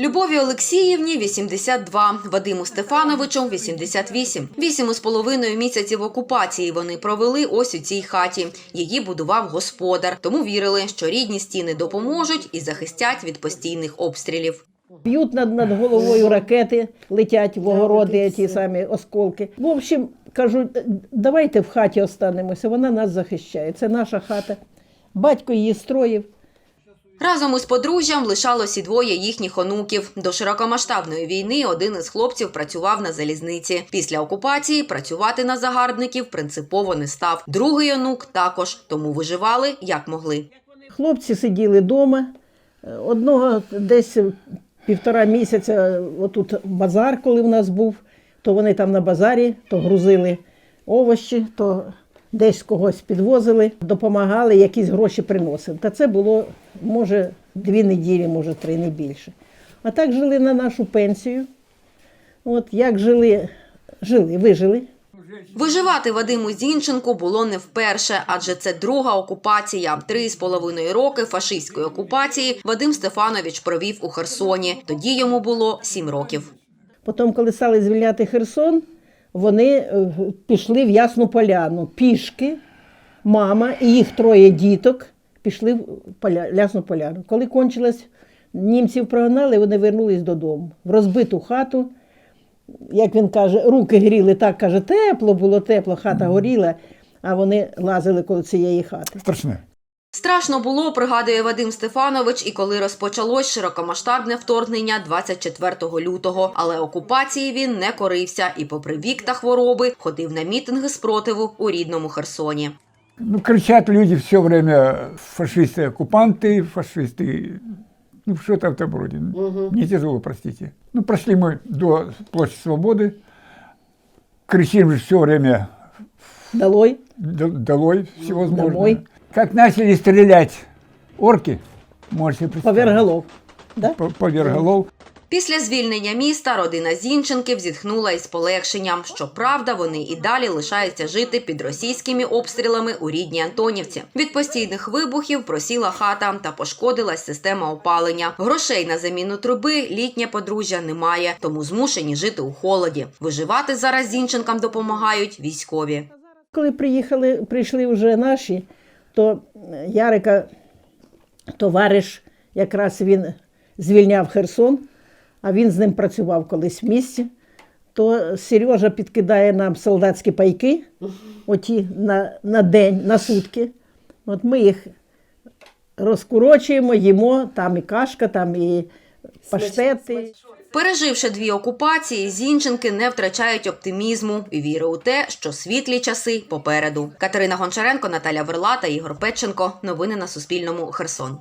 Любові Олексіївні 82, Вадиму Стефановичу 88. Вісім із половиною місяців окупації вони провели ось у цій хаті. Її будував господар, тому вірили, що рідні стіни допоможуть і захистять від постійних обстрілів. Б'ють над, над головою ракети, летять в огороди ті самі осколки. В общем, кажу, давайте в хаті останемося, вона нас захищає. Це наша хата. Батько її строїв. Разом із подружжям лишалось і двоє їхніх онуків. До широкомасштабної війни один із хлопців працював на залізниці. Після окупації працювати на загарбників принципово не став. Другий онук також, тому виживали як могли. Хлопці сиділи вдома. Одного десь півтора місяця, отут базар, коли в нас був, то вони там на базарі, то грузили овочі, то десь когось підвозили, допомагали, якісь гроші приносили. Та це було, може, дві неділі, може, три, не більше. А так жили на нашу пенсію. От як жили, жили, вижили. Виживати Вадиму Зінченку було не вперше, адже це друга окупація. Три з половиною роки фашистської окупації Вадим Стефанович провів у Херсоні. Тоді йому було сім років. Потім, коли стали звільняти Херсон, вони е, пішли в Ясну Поляну. Пішки, мама і їх троє діток пішли в поля, Ясну Поляну. Коли кончилось, німців прогнали, вони вернулись додому. В розбиту хату. Як він каже, руки гріли, так каже, тепло було, тепло, хата горіла, а вони лазили коло цієї хати. Страшне. Страшно було, пригадує Вадим Стефанович, і коли розпочалось широкомасштабне вторгнення 24 лютого. Але окупації він не корився і, попри вік та хвороби, ходив на мітинги спротиву у рідному Херсоні. Ну, кричат люди все время фашисты-оккупанты, фашисты, ну, что-то в этом роде. Не тяжело, простите. Ну, прошли мы до площади Свободы, кричим же все время Долой. долой всевозможно. Домой. Как начали стрелять орки, можете представить. Поверх голов. Да? По- Поверх голов. Після звільнення міста родина Зінченків зітхнула із полегшенням. Щоправда, вони і далі лишаються жити під російськими обстрілами у рідній Антонівці. Від постійних вибухів просіла хата та пошкодилась система опалення. Грошей на заміну труби літнє подружжя немає, тому змушені жити у холоді. Виживати зараз Зінченкам допомагають військові. Коли приїхали, прийшли вже наші, то Ярика, товариш, якраз він звільняв Херсон, а він з ним працював колись в місті. То Сережа підкидає нам солдатські пайки, оті на, на день, на сутки. От ми їх розкурочуємо, їмо, там і кашка, там і паштети. Переживши дві окупації, зінченки не втрачають оптимізму і віри у те, що світлі часи попереду. Катерина Гончаренко, Наталя Верла та Ігор Петченко. Новини на Суспільному. Херсон.